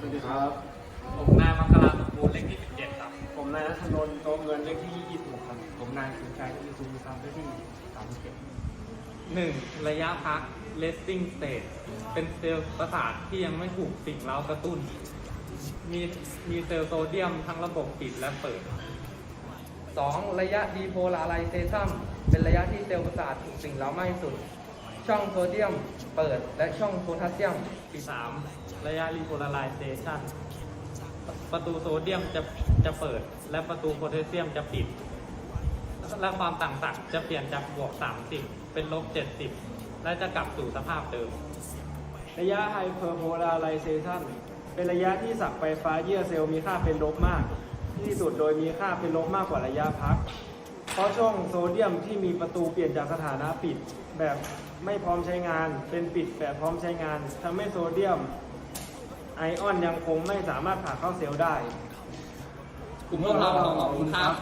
สวัสดีครับ ผมนายมังคลาสมบูรณ์เลขที่17ครับ ผมนายนัทนนท์โตเงินเลขที่26ครับ ผมนายสุนชัยที่ซูมิซามเลขที่37 1. ระยะพัก resting state เป็นเซลล์ประสาทที่ยังไม่ถูกสิ่งเร้ากระตุ้น มีมีเซลล์โซเดียมทั้งระบบปิดและเปิด 2. ระยะ depolarization เป็นระยะที่เซลล์ประสาทถูกสิ่งเร้าไหม้สุด ช่องโซเดียมเปิด และช่องโพแทสเซียมปิด 3. ระยะ repolarization ประตูโซเดียมจะจะเปิด และประตูโพแทสเซียมจะปิด และความต่างศักย์จะเปลี่ยนจากบวก 30 เป็นลบ 70 และจะกลับสู่สภาพเดิม ระยะ hyperpolarization เป็นระยะที่สักไฟฟ้าเยื่อเซลล์มีค่าเป็นลบมาก ที่สุดโดยมีค่าเป็นลบมากกว่าระยะพัก เพราะช่องโซเดียมที่มีประตูเปลี่ยนจากสถานะปิดแบบไม่พร้อมใช้งาน เป็นปิดแบบพร้อมใช้งานทำให้โซเดียมไอออนยังคงไม่สามารถผ่านเข้าเซลล์ได้ กลุ่มพวกเราขอขอบคุณครับ